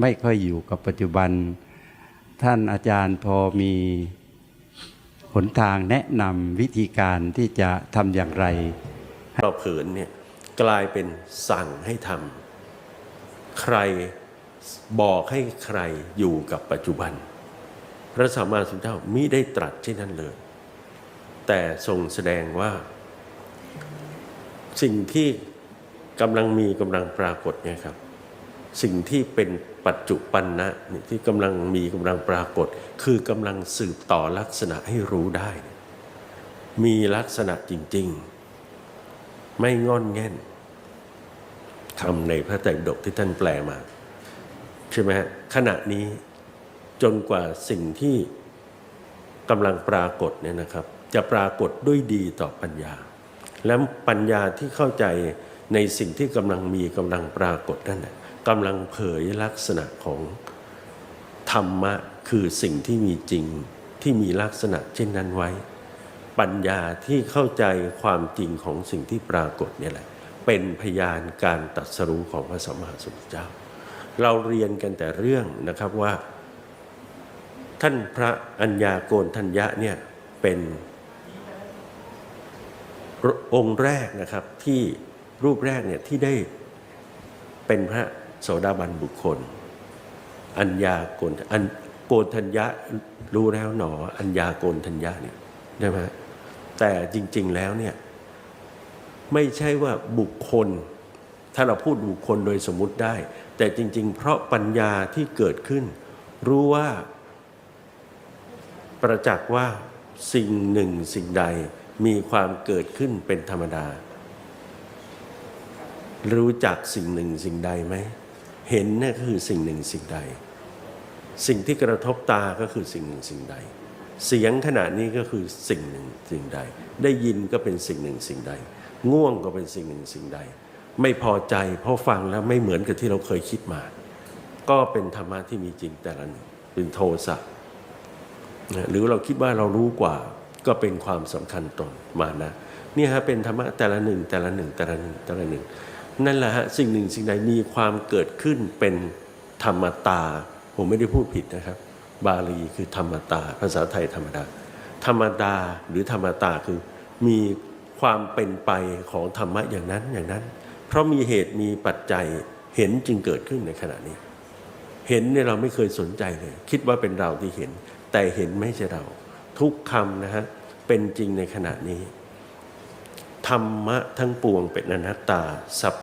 ไม่ค่อยอยู่กับปัจจุบัน ท่านอาจารย์พอมีหนทางแนะนำวิธีการที่จะทำอย่างไรเราเผินเนี่ยกลายเป็นสั่งให้ทำใครบอกให้ใครอยู่กับปัจจุบัน พระสัมมาสัมพุทธเจ้ามิได้ตรัสเช่นนั้นเลย แต่ทรงแสดงว่า สิ่งที่กำลังมีกำลังปรากฏเนี่ยครับ สิ่งที่เป็นปัจจุบันนะเนี่ยที่กำลังมีกำลังปรากฏ คือกำลังสืบต่อลักษณะให้รู้ได้ มีลักษณะจริง ๆ ไม่งอนแง่นคำในพระไตรปิฎกที่ท่านแปลมา ใช่ไหมฮะขณะนี้จนกว่าสิ่งที่กำลังปรากฏเนี่ยนะครับ จะปรากฏด้วยดีต่อปัญญา และปัญญาที่เข้าใจในสิ่งที่กำลังมีกำลังปรากฏนั่นแหละ กำลังเผยลักษณะของธรรมะคือสิ่งที่มีจริงที่มีลักษณะเช่นนั้นไว้ ปัญญาที่เข้าใจความจริงของสิ่งที่ปรากฏเนี่ยแหละเป็นพยานการตรัสรู้ของพระสัมมาสัมพุทธเจ้า เราเรียนกันแต่เรื่องนะครับว่า ท่านพระอัญญาโกณทัญญะเนี่ยเป็นองค์แรกนะครับที่รูปแรกเนี่ยที่ได้เป็นพระ โสดาบันบุคคล อัญญาโกณอันโกณทัญญะรู้แล้วหนอ อัญญาโกณทัญญะเนี่ยใช่ไหมแต่จริง ๆแล้วเนี่ยไม่ใช่ว่าบุคคล ถ้าเราพูดบุคคลโดยสมมุติได้ แต่จริง ๆ เพราะปัญญาที่เกิดขึ้น รู้ว่าประจักษ์ว่าสิ่งหนึ่งสิ่งใดมีความเกิดขึ้นเป็นธรรมดา รู้จักสิ่งหนึ่งสิ่งใดไหม เห็นนั่ก็คือสิ่งหนึ่งสิ่งใด สิ่งที่กระทบตาก็คือสิ่งหนึ่งสิ่งใด เสียงขณะนี้ก็คือสิ่งหนึ่งสิ่งใด ได้ยินก็เป็นสิ่งหนึ่งสิ่งใด ง่วงก็เป็นสิ่งหนึ่งสิ่งใด ไม่พอใจเพราะฟังแล้วไม่เหมือนกับที่เราเคยคิดมา ก็เป็นธรรมะที่มีจริงแต่ละหนึ่งเป็นโทสะหรือเราคิดว่าเรารู้กว่าก็เป็นความสำคัญตนมานะเนี่ยฮะเป็นธรรมะแต่ละหนึ่งแต่ละหนึ่งแต่ละหนึ่งแต่ละหนึ่ง นั่นแหละฮะสิ่งหนึ่งสิ่งใดมีความเกิดขึ้นเป็นธรรมตา ผมไม่ได้พูดผิดนะครับ บาลีคือธรรมตา ภาษาไทยธรรมดา ธรรมดาหรือธรรมตาคือมีความเป็นไปของธรรมะอย่างนั้นอย่างนั้น เพราะมีเหตุมีปัจจัยเห็นจึงเกิดขึ้นในขณะนี้ เห็นเนี่ยเราไม่เคยสนใจเลย คิดว่าเป็นเราที่เห็น แต่เห็นไม่ใช่เรา ทุกคำนะฮะเป็นจริงในขณะนี้ ธรรมะทั้งปวงเป็นอนัตตาสัพ